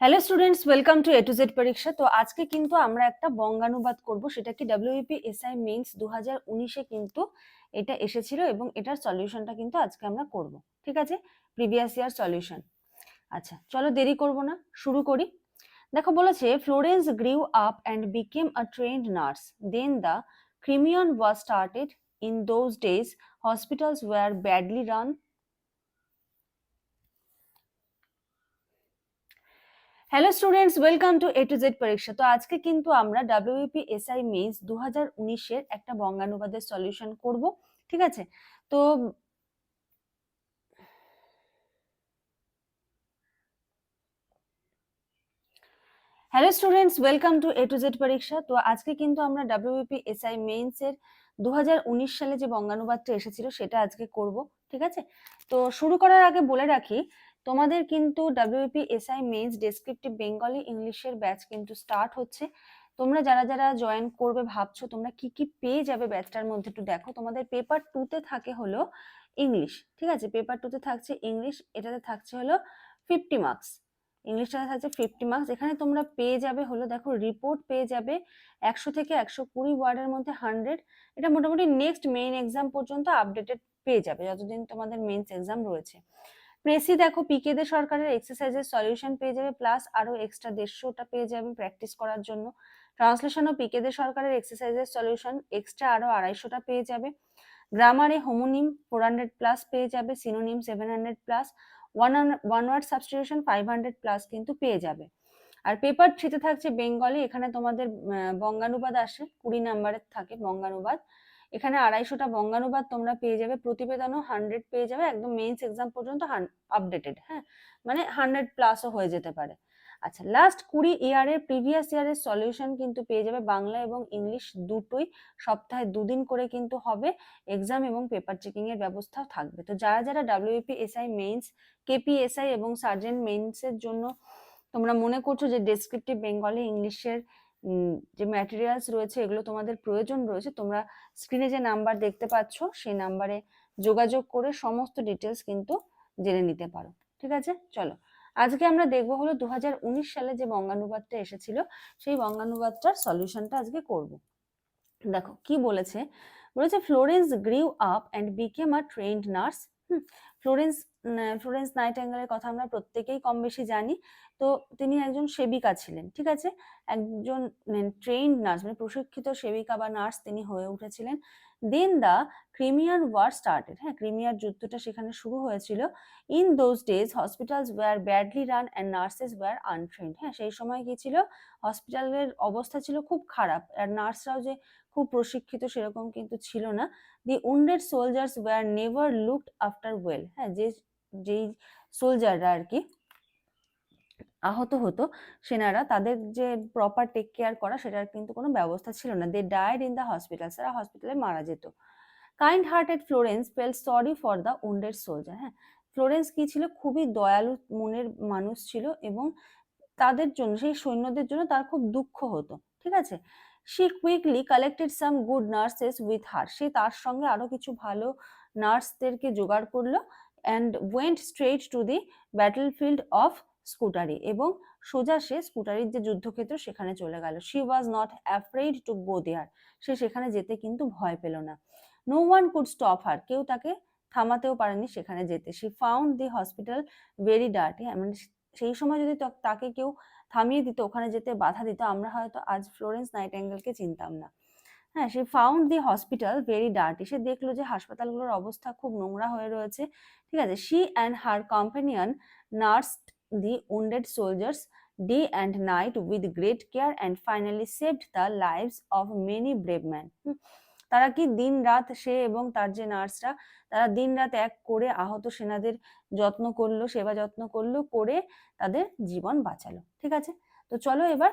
Hello students welcome to A to Z পরীক্ষা তো আজকে কিন্তু আমরা একটা বঙ্গানুবাদ করব, সেটা কি ডাব্লিউপি এসআই মেইনস দু হাজার উনিশে কিন্তু এটা এসেছিল এবং এটার সলিউশনটা কিন্তু আজকে আমরা করব। ঠিক আছে? প্রিভিয়াস ইয়ার সলিউশন আচ্ছা চলো দেরি করব না, শুরু করি। দেখো বলেছে Florence grew up and became a trained nurse then the Crimean was started in those days hospitals were badly run hello students welcome to A to Z পরীক্ষা তো আজকে কিন্তু আমরা ডাব্লিউপি এসআই মেইনস দু হাজার একটা বঙ্গানুবাদের সলিউশন করব, ঠিক আছে? তো hello students welcome to A to Z পরীক্ষা তো আজকে কিন্তু আমরা ডাব্লিউপি এসআই মেইনস এর দু হাজার উনিশ সালে যে বঙ্গানুবাদটা এসেছিল সেটা আজকে করব, ঠিক আছে? তো শুরু করার আগে বলে রাখি তোমাদের কিন্তু WP SI mains descriptive Bengali ইংলিশের ব্যাচ কিন্তু স্টার্ট হচ্ছে। তোমরা যারা যারা জয়েন করবে ভাবছ তোমরা কি কি পেয়ে যাবে ব্যাচটার মধ্যে একটু দেখো। তোমাদের পেপার টুতে থাকে হলো ইংলিশ ঠিক আছে? পেপার টুতে থাকছে ইংলিশ এটাতে থাকছে হলো ফিফটি মার্কস ইংলিশটাতে থাকছে ফিফটি মার্কস এখানে তোমরা পেয়ে যাবে হলো দেখো রিপোর্ট পেয়ে যাবে একশো থেকে একশো কুড়ি ওয়ার্ডের মধ্যে হান্ড্রেড এটা মোটামুটি নেক্সট মেইন এক্সাম পর্যন্ত আপডেটেড পেয়ে যাবে, যতদিন তোমাদের মেইনস এক্সাম রয়েছে। প্রেসি দেখো পিকে দে সরকারের এক্সারসাইজের সলিউশন পেয়ে যাবে প্লাস আরও এক্সট্রা দেড়শোটা পেয়ে যাবে প্র্যাকটিস করার জন্য। ট্রান্সলেশনও পিকে দে সরকারের এক্সারসাইজের সলিউশন এক্সট্রা আরও আড়াইশোটা পেয়ে যাবে। গ্রামারে হোমোনিম ফোর হান্ড্রেড প্লাস পেয়ে যাবে synonym seven hundred plus one one word substitution five hundred plus কিন্তু পেয়ে যাবে। আর পেপার থ্রিতে থাকছে বেঙ্গলি এখানে তোমাদের বঙ্গানুবাদ আসে, কুড়ি নাম্বারের থাকে বঙ্গানুবাদ। এখানে আড়াইশোটা বঙ্গানুবাদ তোমরা পেয়ে যাবে। প্রতিবেদনও হান্ড্রেড পেয়ে যাবে। একদম মেইনস এক্সাম পর্যন্ত আপডেটেড হ্যাঁ? মানে হান্ড্রেড প্লাসও হয়ে যেতে পারে। আচ্ছা লাস্ট কুড়ি ইয়ারের প্রিভিয়াস ইয়ারের সলিউশন কিন্তু পেয়ে যাবে বাংলা এবং ইংলিশ দুটোই। সপ্তাহে দুদিন করে কিন্তু হবে এক্সাম এবং পেপার চেকিং এর ব্যবস্থাও থাকবে। তো যারা যারা ডাব্লিউপি এসআই মেইনস কেপিএসআই এবং সার্জেন্ট মেইনসের জন্য তোমরা মনে করছ যে ডেসক্রিপটিভ বেঙ্গলি ইংলিশের যে ম্যাটেরিয়ালস রয়েছে, এগুলো তোমাদের প্রয়োজন রয়েছে, তোমরা স্ক্রিনে যে নাম্বার দেখতে পাচ্ছ, সেই নাম্বারে যোগাযোগ করে সমস্ত ডিটেলস কিন্তু জেনে নিতে পারো। ঠিক আছে? চলো। আজকে আমরা দেখব হলো দু হাজার উনিশ সালে যে বঙ্গানুবাদটা এসেছিল, সেই বঙ্গানুবাদটার সলিউশনটা আজকে করব। দেখো, কি বলেছে? বলেছে Florence grew up and became a trained nurse Florence Florence নাইটেঙ্গেলের কথা আমরা প্রত্যেকেই কম বেশি জানি। তো তিনি একজন সেবিকা ছিলেন, ঠিক আছে? একজন ট্রেন্ড নার্স মানে প্রশিক্ষিত সেবিকা বা নার্স তিনি হয়ে উঠেছিলেন। Then the Crimean war started হ্যাঁ ক্রিমিয়ার যুদ্ধটা সেখানে শুরু হয়েছিল। In those days hospitals were badly run and nurses were untrained হ্যাঁ সেই সময় কি ছিল? হসপিটালের অবস্থা ছিল খুব খারাপ। আর নার্সরাও যে খুব প্রশিক্ষিত সেরকম কিন্তু ছিল না। The wounded soldiers were never looked after well হ্যাঁ যে, যেই সোলজাররা আর কি আহত হতো, সেনারা তাদের যে প্রপার টেক কেয়ার করা সেটার কিন্তু কোনো ব্যবস্থা ছিল না। They died in the hospital তারা হসপিটালে মারা যেত। Kind hearted Florence fell sorry for the wounded soldier হ্যাঁ? ফ্লোরেন্স কি ছিল? খুবই দয়ালু মনের মানুষ ছিল এবং তাদের জন্য, সেই সৈন্যদের জন্য তার খুব দুঃখ হতো, ঠিক আছে? She quickly collected some good nurses with her সে তার সঙ্গে আরও কিছু ভালো নার্সদেরকে জোগাড় করল and went straight to the battle field of Scutari এবং সোজা সে স্কুটারির যে যুদ্ধক্ষেত্র সেখানে চলে গেল। She was not afraid to go there সে সেখানে যেতে কিন্তু ভয় পেল না। No one could stop her কেউ তাকে থামাতেও পারেনি সেখানে যেতে। She found the hospital very dirty মানে সেই সময় যদি তাকে কেউ থামিয়ে দিত, ওখানে যেতে বাধা দিত, আমরা হয়তো আজ ফ্লোরেন্স নাইট অ্যাঙ্গেলকে চিনতাম না। হ্যাঁ she found the hospital very dirty সে দেখল যে হাসপাতালগুলোর অবস্থা খুব নোংরা হয়ে রয়েছে। ঠিক আছে? She and her companion nurse the wounded soldiers day and night with great care and finally saved the lives of many brave man তারা কি দিন রাত সে এবং তার যে নার্সরা, তারা দিন রাত এক করে আহত সেনাদের যত্ন করল, সেবা যত্ন করল, করে তাদের জীবন বাঁচালো। ঠিক আছে? তো চলো এবার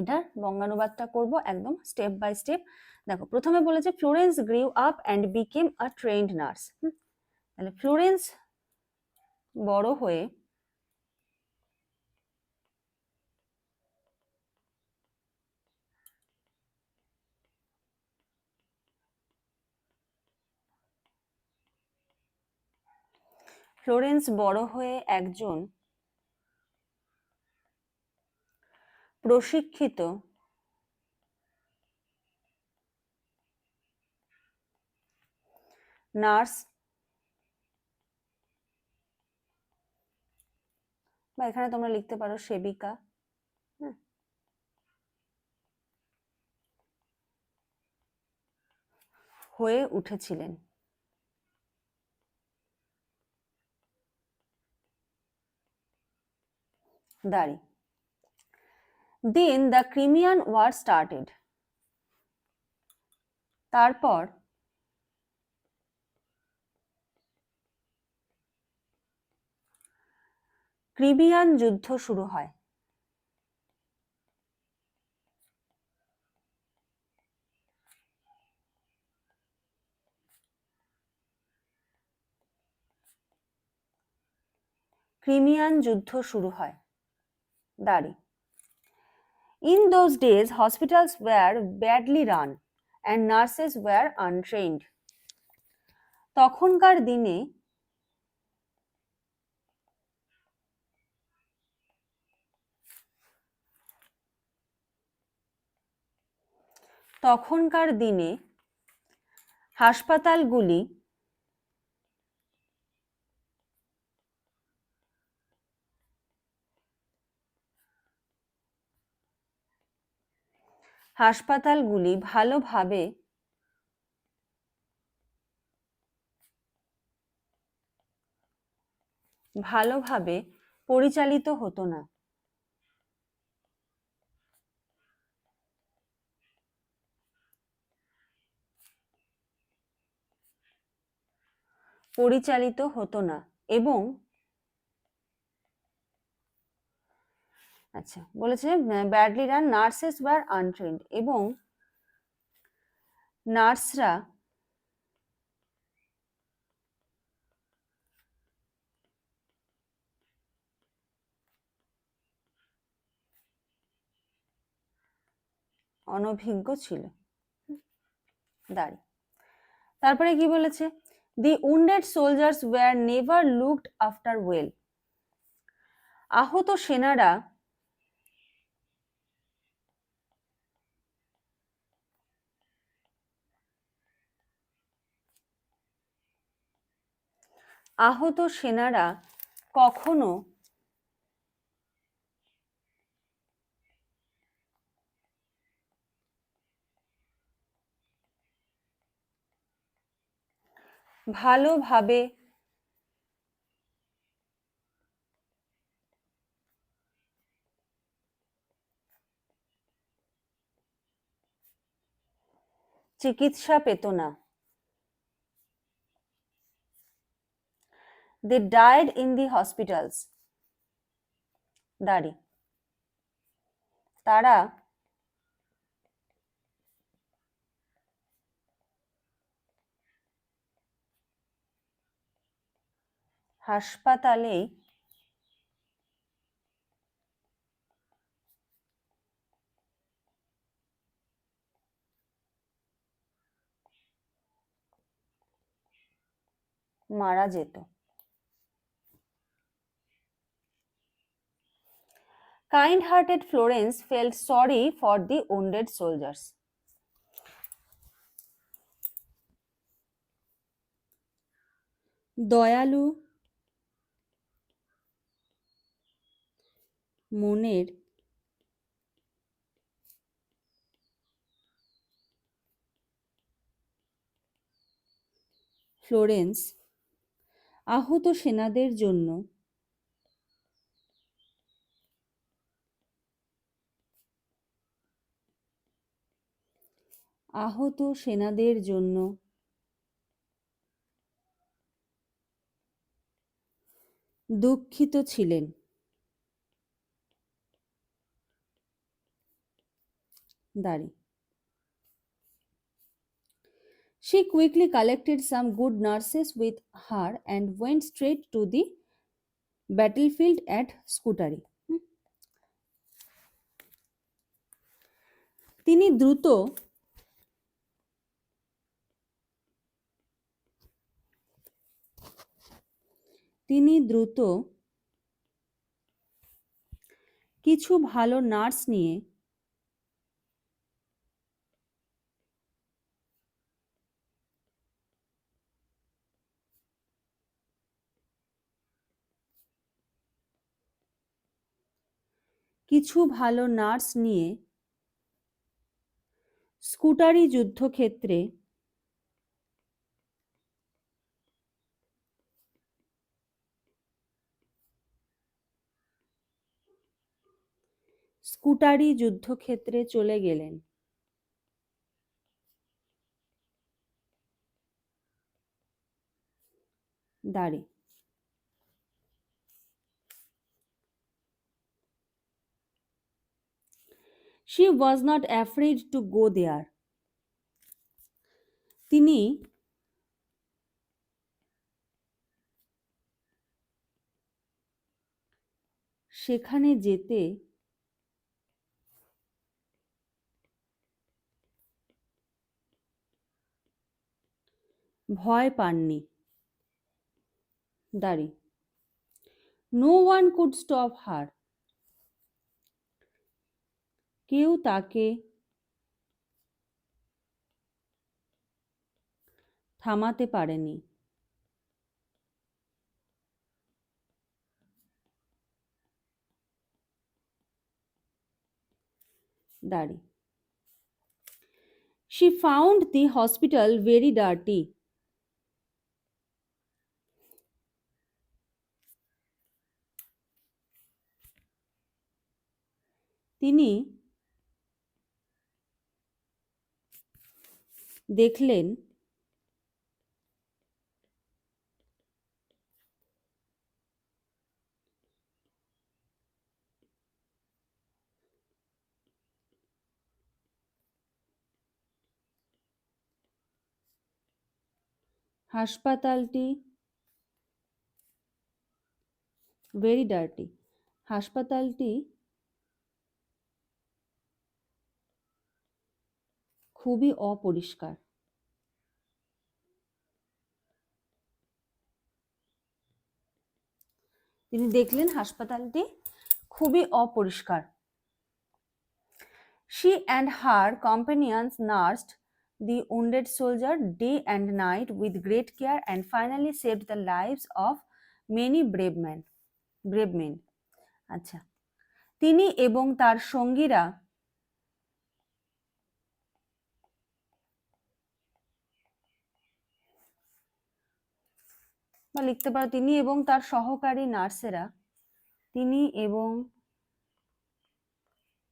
এটার বঙ্গানুবাদটা করব একদম স্টেপ বাই স্টেপ দেখো, প্রথমে বলেছে Florence grew up and became a trained nurse তাহলে ফ্লোরেন্স বড় হয়ে ফ্লোরেন্স বড় হয়ে একজন প্রশিক্ষিত নার্স বা এখানে তোমরা লিখতে পারো সেবিকা হ্যাঁ উঠেছিলেন। দাঁড়ি। Then the Crimean war started তারপর ক্রিমিয়ান যুদ্ধ শুরু হয়। ক্রিমিয়ান যুদ্ধ শুরু হয়। দাঁড়ি। In those days hospitals were badly run and nurses were untrained তখনকার দিনে তখনকার দিনে হাসপাতালগুলি হাসপাতালগুলি ভালোভাবে ভালোভাবে পরিচালিত হতো না। পরিচালিত হতো না এবং আচ্ছা বলেছে badly run nurses were untrained এবং নার্সরা অনভিজ্ঞ ছিল। দাঁড়ি। তারপরে কি বলেছে? The wounded soldiers were never looked after well আহত সেনারা আহত সেনারা কখনো ভালোভাবে চিকিৎসা পেত না। They died in the hospitals দাঁড়ি। তারা হাসপাতালে মারা যেত। Kind hearted Florence fell sorry for the wounded soldiers দয়ালু মনের ফ্লোরেন্স আহত সেনাদের জন্য আহত সেনাদের জন্য। দুঃখিত ছিলেন। দাঁড়ি। She quickly collected some good nurses with her and went straight to the battlefield at Scutari তিনি দ্রুত তিনি দ্রুত কিছু ভালো নার্স নিয়ে কিছু ভালো নার্স নিয়ে স্কুটারি যুদ্ধক্ষেত্রে স্কুটারি যুদ্ধক্ষেত্রে চলে গেলেন। দাঁড়ি। She was not afraid to go there তিনি সেখানে যেতে ভয় পাননি। দাঁড়ি। No one could stop her কেউ তাকে থামাতে পারেনি। দাঁড়ি। She found the hospital very dirty. তিনি দেখলেন হাসপাতালটি ভেরি ডার্টি হাসপাতালটি খুবই অপরিষ্কার। তিনি দেখলেন হাসপাতালটি খুবই অপরিষ্কার। She and her companions nursed the wounded soldier day and night with great care and finally save the lifes of many brave man brave men আচ্ছা তিনি এবং তার সঙ্গীরা বা লিখতে পারো, তিনি এবং তার সহকারী নার্সেরা, তিনি এবং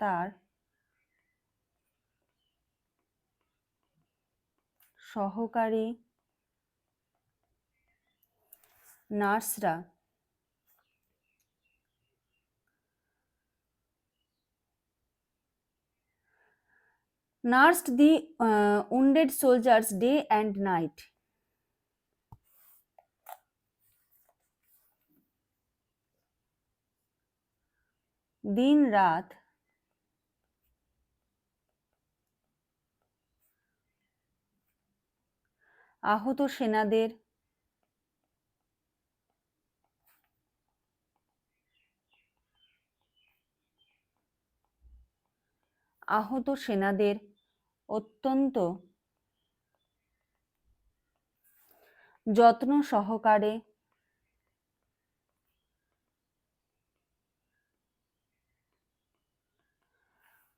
তার সহকারী নার্সরা nursed the wounded soldiers day and night. দিন রাত আহত সেনাদের আহত সেনাদের অত্যন্ত যত্ন সহকারে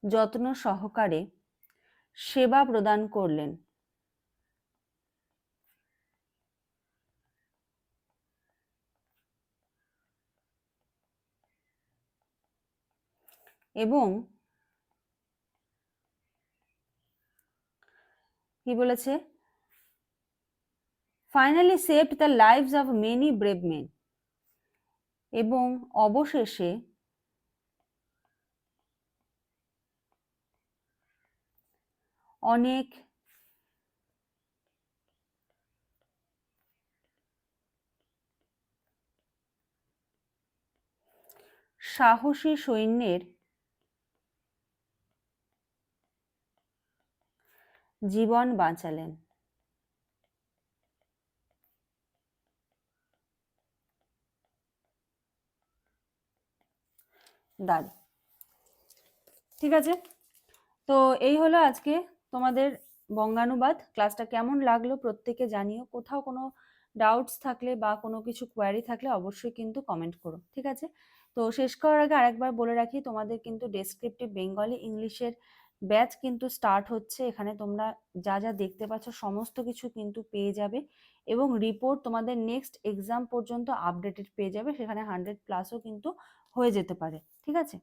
যত্ন সহকারে সেবা প্রদান করলেন। এবং কি বলেছে? Finally saved the lives of many brave men এবং অবশেষে অনেক সাহসী সৈন্যের জীবন বাঁচালেন। দাঁড়ি ঠিক আছে? তো এই হলো আজকে তোমাদের বঙ্গানুবাদ ক্লাসটা কেমন লাগল প্রত্যেকে জানিও। কোথাও কোনো ডাউটস থাকলে বা কোনো কিছু কোয়ারি থাকলে অবশ্যই কিন্তু কমেন্ট করো, ঠিক আছে? তো শেষ করার আগে আরেকবার বলে রাখি, তোমাদের কিন্তু ডেসক্রিপটিভ বেঙ্গলি ইংলিশের ব্যাচ কিন্তু স্টার্ট হচ্ছে। এখানে তোমরা যা যা দেখতে পাচ্ছ, সমস্ত কিছু কিন্তু পেয়ে যাবে এবং রিপোর্ট তোমাদের নেক্সট এক্সাম পর্যন্ত আপডেটেড পেয়ে যাবে। সেখানে হান্ড্রেড প্লাসও কিন্তু হয়ে যেতে পারে, ঠিক আছে?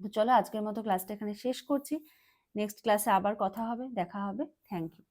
তো চলো আজকের মতো ক্লাসটা এখানে শেষ করছি। নেক্সট ক্লাসে আবার কথা হবে দেখা হবে। Thank you